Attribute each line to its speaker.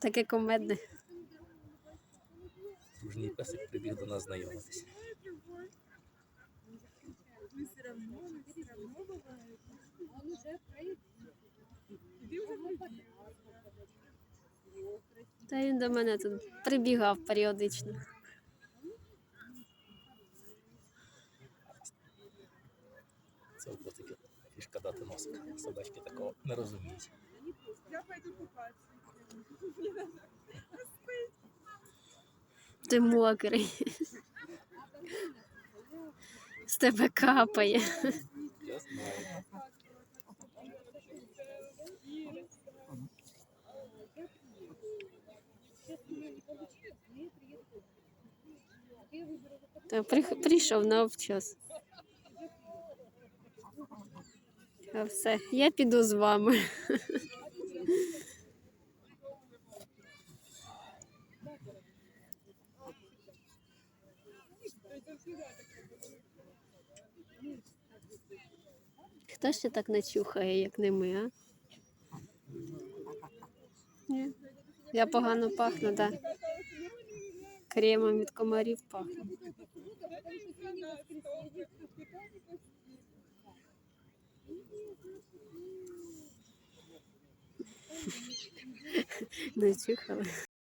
Speaker 1: Таке комедне.
Speaker 2: дружній песик прибіг до нас знайомитися.
Speaker 1: Та він до мене тут прибігав періодично.
Speaker 2: Це котики фішка дати носик. Собачки такого не розуміють.
Speaker 3: Я пойду купаться.
Speaker 1: Ти мокрий. З тебе капає.
Speaker 2: Я знаю.
Speaker 1: Та при- прийшов на обчас. Все, я піду з вами. Хто ще так не чухає, як не ми, а? Ні. Я погано пахну, так. Да. Кремом від комарів пахну. Не чухали.